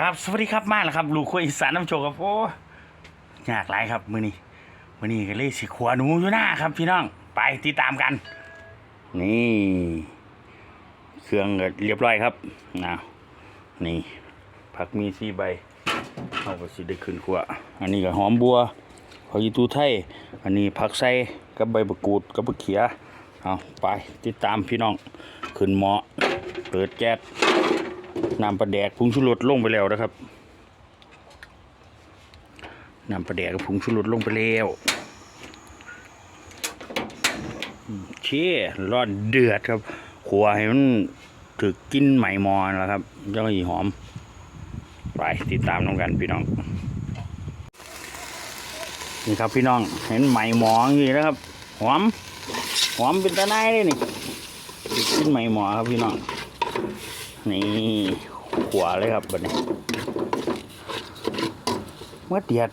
ครับสวัสดีครับมาแล้วครับ ลูกคุยอีสานน้ำโชคครับโอ้ยากหลายครับมือนี้มือนี้ก็เลยสิขัวหนูอยู่หน้าครับพี่น้องไปติดตามกัน นี่ เครื่องก็เรียบร้อยครับนะนี่ผักมีสี่ใบเอาก็สิได้ขึ้นขัวอันนี้ก็หอมบัวผักอีตูไทย อันนี้ผักไส้กับใบมะกรูดกับมะเขือเอาไปติดตามพี่น้องขึ้นหมอเปิดแก๊ส น้ำปลาแดกผงชูรสลงไปแล้วนะครับน้ำปลาแดกกับผงชูรสลงไปแล้วเชี่ยร้อนเดือดครับขัวให้มันถึกกินไหมมอนแล้วครับเจ้าอีหอม ไปติดตามน้องกันพี่น้อง นี่ครับพี่น้องเห็นไหมหมออย่างนี้นะครับ หอม หอมเป็นตะไนเลยนี่กินไหมหมอครับพี่น้อง นี่ขวาเลยครับบัดนี้เมื่อเดียด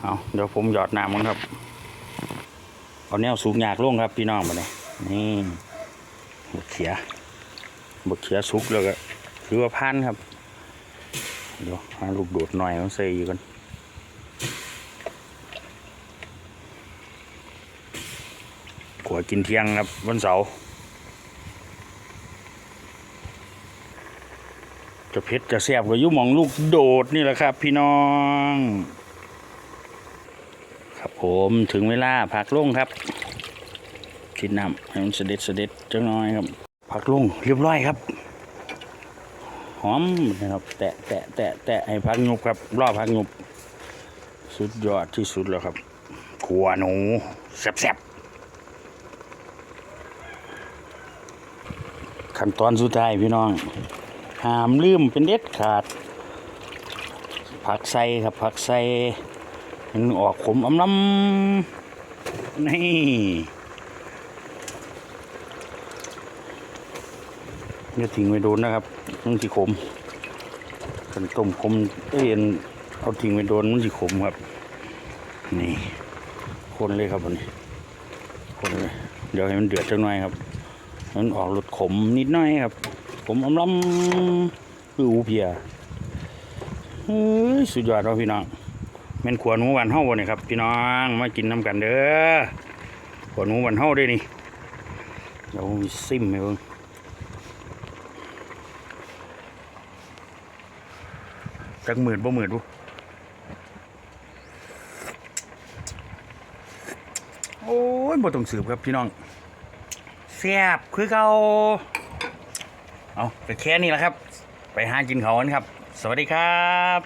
เอาเดี๋ยวผมหยอดน้ำมันครับเอาแนวสูงยากลงครับพี่น้องบัดนี้นี่บกเขียบกเขียสุกแล้วก็คือว่าพันครับเดี๋ยวหาลูกโดดหน่อยมันใส่อยู่กันขวกินเที่ยงครับวันเสาร์ จะเผ็ดจะแซ่บก็ยุ่มองลูกโดดนี่แหละครับ พี่น้อง ครับผมถึงเวลาผักลงครับคิดน้ำให้มันเสด็จเสด็จจังน้อยครับผักลงเรียบร้อยครับหอมนะครับ แตะแตะแตะแตะให้พักยุบครับ รอบพักยุบสุดยอดที่สุดแล้วครับขัวหนูแซ่บๆขั้นตอนสุดท้ายพี่น้อง หามลืมเป็นเด็ดขาด ผักใส่ครับผักใส่มันออกขมอำน้ำนี่อย่าทิ้งไว้โดนนะครับมันสิขมกันต้มขมเอ้ยอันเอาทิ้งไว้โดนมันสิขมครับ นี่ คนเลยครับวันนี้คนเลยเดี๋ยวให้มันเดือดจังหน่อยครับมันออกรสขมนิดหน่อยครับ ผมอำลำคืออูเพียเฮ้ยสุดยอดเราพี่น้องแม่นขวหนูหวันเฮาบ่เนี่ยครับ พี่น้องมากินน้ำกันเด้อขวหนูหวันเฮาด้วยนี่เดี๋ยวซิมให้เบิ่งจักหมื่นบ่หมื่นบุโอ้ยบ่ต้องสืบครับพี่น้องแซ่บคือเก่า เอาไปแค่นี้แหละครับ ไปหากินเขากันครับ สวัสดีครับ